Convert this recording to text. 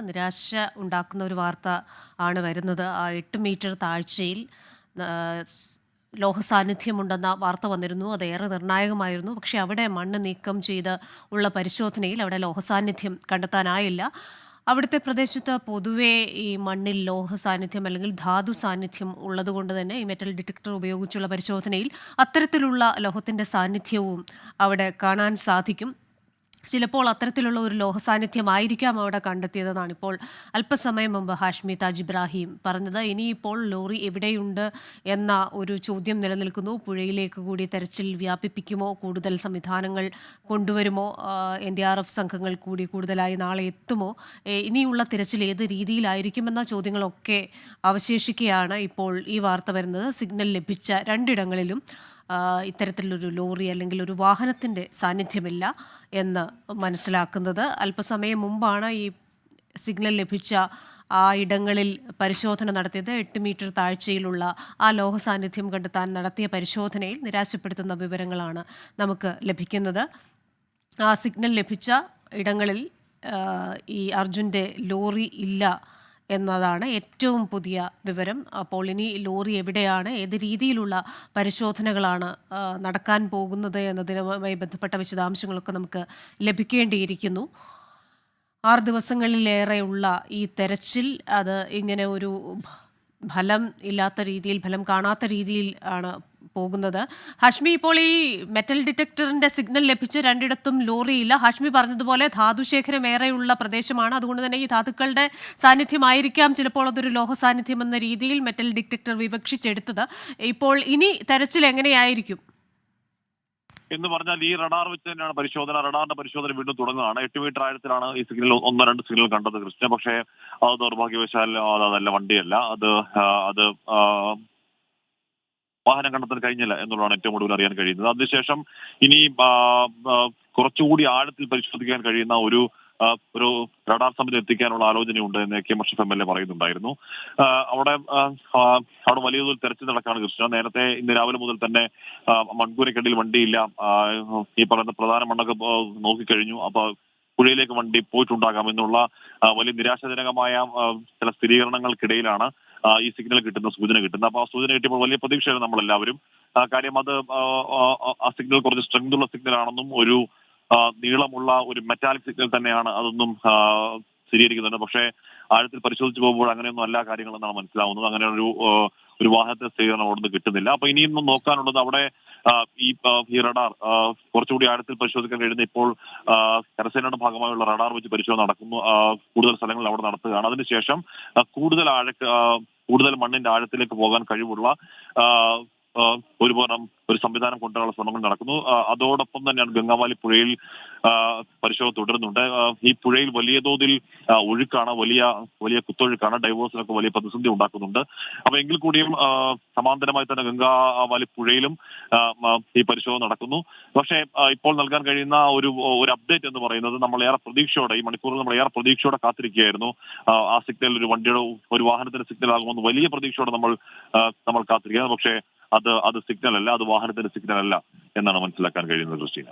നിരാശ ഉണ്ടാക്കുന്ന ഒരു വാർത്ത ആണ് വരുന്നത്. ആ എട്ട് മീറ്റർ താഴ്ചയിൽ ലോഹ സാന്നിധ്യമുണ്ടെന്ന വാർത്ത വന്നിരുന്നു. അത് ഏറെ നിർണായകമായിരുന്നു. പക്ഷേ അവിടെ മണ്ണ് നീക്കം ചെയ്ത് ഉള്ള പരിശോധനയിൽ അവിടെ ലോഹ സാന്നിധ്യം കണ്ടെത്താനായില്ല. അവിടുത്തെ പ്രദേശത്ത് പൊതുവേ ഈ മണ്ണിൽ ലോഹ സാന്നിധ്യം അല്ലെങ്കിൽ ധാതു സാന്നിധ്യം ഉള്ളതുകൊണ്ട് തന്നെ ഈ മെറ്റൽ ഡിറ്റക്ടർ ഉപയോഗിച്ചുള്ള പരിശോധനയിൽ അത്തരത്തിലുള്ള ലോഹത്തിന്റെ സാന്നിധ്യവും അവിടെ കാണാൻ സാധിക്കും. ചിലപ്പോൾ അത്തരത്തിലുള്ള ഒരു ലോഹ സാന്നിധ്യമായിരിക്കാം അവിടെ കണ്ടെത്തിയതെന്നാണ് ഇപ്പോൾ അല്പസമയം മുമ്പ് ഹാഷ്മി താജ് ഇബ്രാഹിം പറഞ്ഞത്. ഇനിയിപ്പോൾ ലോറി എവിടെയുണ്ട് എന്ന ഒരു ചോദ്യം നിലനിൽക്കുന്നു. പുഴയിലേക്ക് കൂടി തെരച്ചിൽ വ്യാപിപ്പിക്കുമോ? കൂടുതൽ സംവിധാനങ്ങൾ കൊണ്ടുവരുമോ? എൻ ഡി ആർ എഫ് സംഘങ്ങൾ കൂടി കൂടുതലായി നാളെ എത്തുമോ? ഇനിയുള്ള തിരച്ചിൽ ഏത് രീതിയിലായിരിക്കുമെന്ന ചോദ്യങ്ങളൊക്കെ അവശേഷിക്കുകയാണ് ഇപ്പോൾ ഈ വാർത്ത വരുന്നത്. സിഗ്നൽ ലഭിച്ച രണ്ടിടങ്ങളിലും ഇത്തരത്തിലൊരു ലോറി അല്ലെങ്കിൽ ഒരു വാഹനത്തിന്റെ സാന്നിധ്യമില്ല എന്ന് മനസ്സിലാക്കുന്നത്. അല്പസമയം മുമ്പാണ് ഈ സിഗ്നൽ ലഭിച്ച ആ ഇടങ്ങളിൽ പരിശോധന നടത്തിയത്. എട്ട് മീറ്റർ താഴ്ചയിലുള്ള ആ ലോഹ സാന്നിധ്യം കണ്ടെത്താൻ നടത്തിയ പരിശോധനയിൽ നിരാശപ്പെടുത്തുന്ന വിവരങ്ങളാണ് നമുക്ക് ലഭിക്കുന്നത്. ആ സിഗ്നൽ ലഭിച്ച ഇടങ്ങളിൽ ഈ അർജുന്റെ ലോറി ഇല്ല എന്നതാണ് ഏറ്റവും പുതിയ വിവരം. അപ്പോൾ ഇനി ലോറി എവിടെയാണ് ഏത് രീതിയിലുള്ള പരിശോധനകളാണ് നടക്കാൻ പോകുന്നത് എന്നതിനുമായി ബന്ധപ്പെട്ട വിശദാംശങ്ങളൊക്കെ നമുക്ക് ലഭിക്കേണ്ടിയിരിക്കുന്നു. ആറ് ദിവസങ്ങളിലേറെയുള്ള ഈ തെരച്ചിൽ അത് ഇങ്ങനെ ഒരു ഫലം ഇല്ലാത്ത രീതിയിൽ ഫലം കാണാത്ത രീതിയിൽ ആണ് പോകുന്നത്. ഹാഷ്മി ഇപ്പോൾ ഈ മെറ്റൽ ഡിറ്റക്ടറിന്റെ സിഗ്നൽ ലഭിച്ച് രണ്ടിടത്തും ലോറിയില്ല ഹാഷ്മി പറഞ്ഞതുപോലെ ധാതുശേഖരം ഏറെയുള്ള പ്രദേശമാണ്. അതുകൊണ്ട് തന്നെ ഈ ധാതുക്കളുടെ സാന്നിധ്യമായിരിക്കാം ചിലപ്പോൾ അതൊരു ലോഹ സാന്നിധ്യം എന്ന രീതിയിൽ മെറ്റൽ ഡിറ്റക്ടർ വിവക്ഷിച്ചെടുത്തത്. ഇപ്പോൾ ഇനി തെരച്ചിൽ എങ്ങനെയായിരിക്കും? എന്ന് പറഞ്ഞാൽ ഈ റഡാർ വെച്ച് തന്നെയാണ് പരിശോധന. റഡാറിന്റെ പരിശോധന വീണ്ടും തുടങ്ങുകയാണ്. എട്ട് മീറ്റർ ആഴത്തിലാണ് ഈ സിഗ്നൽ ഒന്നോ രണ്ട് സിഗ്നൽ കണ്ടത് കൃഷ്ണ. പക്ഷേ അത് ദൗർഭാഗ്യവശാൽ അതല്ല വണ്ടിയല്ല. അത് അത് വാഹനം കണ്ടെത്താൻ കഴിഞ്ഞില്ല എന്നുള്ളതാണ് ഏറ്റവും കൂടുതൽ അറിയാൻ കഴിയുന്നത്. അതിനുശേഷം ഇനി കുറച്ചുകൂടി ആഴത്തിൽ പരിശോധിക്കാൻ കഴിയുന്ന ഒരു ഒരു റഡാർ സമിതി എത്തിക്കാനുള്ള ആലോചനയുണ്ട് എന്ന് കെ മഷഫ് എം എൽ എ പറയുന്നുണ്ടായിരുന്നു. അവിടെ അവിടെ വലിയ തോതിൽ തെരച്ചിൽ നടക്കാണ് കൃഷ്ണ. നേരത്തെ ഇന്ന് രാവിലെ മുതൽ തന്നെ മൺകൂരക്കടിയിൽ വണ്ടിയില്ല. ഈ പറയുന്ന പ്രധാന മണ്ണൊക്കെ നോക്കിക്കഴിഞ്ഞു. അപ്പൊ പുഴയിലേക്ക് വണ്ടി പോയിട്ടുണ്ടാകാം എന്നുള്ള വലിയ നിരാശാജനകമായ ചില സ്ഥിരീകരണങ്ങൾക്കിടയിലാണ് ഈ സിഗ്നൽ കിട്ടുന്ന സൂചന കിട്ടുന്നത് അപ്പൊ ആ സൂചന കിട്ടിയപ്പോൾ വലിയ പ്രതീക്ഷയാണ് നമ്മളെല്ലാവരും. കാര്യം അത് ആ, സിഗ്നൽ കുറച്ച് സ്ട്രെങ്ത് ഉള്ള സിഗ്നൽ ആണെന്നും ഒരു നീളമുള്ള ഒരു മെറ്റാലിക് സിഗ്നൽ തന്നെയാണ് അതൊന്നും സ്ഥിരീകരിക്കുന്നുണ്ട്. പക്ഷേ ആഴത്തിൽ പരിശോധിച്ച് പോകുമ്പോൾ അങ്ങനെയൊന്നും അല്ല കാര്യങ്ങളെന്നാണ് മനസ്സിലാവുന്നത്. അങ്ങനെ ഒരു ഒരു വാഹനത്തെ സ്ഥിരീകരണം അവിടെ നിന്ന് കിട്ടുന്നില്ല. അപ്പൊ ഇനിയും നോക്കാനുള്ളത് അവിടെ ഈ ഈ റഡാർ കുറച്ചുകൂടി ആഴത്തിൽ പരിശോധിക്കാൻ കഴിയുന്ന ഇപ്പോൾ കരസേനയുടെ ഭാഗമായുള്ള റഡാർ വെച്ച് പരിശോധന നടക്കുന്നു. കൂടുതൽ സ്ഥലങ്ങളിൽ അവിടെ നടത്തുകയാണ്. അതിനുശേഷം കൂടുതൽ ആഴ കൂടുതൽ മണ്ണിന്റെ ആഴത്തിലേക്ക് പോകാൻ കഴിവുള്ള ഒരു ഒരു സംവിധാനം കൊണ്ടുവരാനുള്ള ശ്രമങ്ങൾ നടക്കുന്നു. അതോടൊപ്പം തന്നെയാണ് ഗംഗാവാലി പുഴയിൽ പരിശോധന തുടരുന്നുണ്ട്. ഈ പുഴയിൽ വലിയ തോതിൽ ഒഴുക്കാണ് വലിയ വലിയ കുത്തൊഴുക്കാണ് ഡൈവേഴ്സിനൊക്കെ വലിയ പ്രതിസന്ധി ഉണ്ടാക്കുന്നുണ്ട്. അപ്പൊ എങ്കിൽ കൂടിയും സമാന്തരമായി തന്നെ ഗംഗാവാലി പുഴയിലും ഈ പരിശോധന നടക്കുന്നു. പക്ഷേ ഇപ്പോൾ നൽകാൻ കഴിയുന്ന ഒരു ഒരു അപ്ഡേറ്റ് എന്ന് പറയുന്നത് നമ്മൾ ഏറെ പ്രതീക്ഷയോടെ ഈ മണിക്കൂറിൽ നമ്മൾ ഏറെ പ്രതീക്ഷയോടെ കാത്തിരിക്കുകയായിരുന്നു. ആ സിഗ്നൽ ഒരു വണ്ടിയുടെ ഒരു വാഹനത്തിന്റെ സിഗ്നൽ ആകുമെന്ന് വലിയ പ്രതീക്ഷയോടെ നമ്മൾ നമ്മൾ കാത്തിരിക്കുകയാണ്. പക്ഷേ അത് അത് സിഗ്നൽ അല്ല അത് വാഹനത്തിന്റെ സിഗ്നൽ അല്ല എന്നാണ് മനസ്സിലാക്കാൻ കഴിയുന്നത് ക്രിസ്റ്റീന.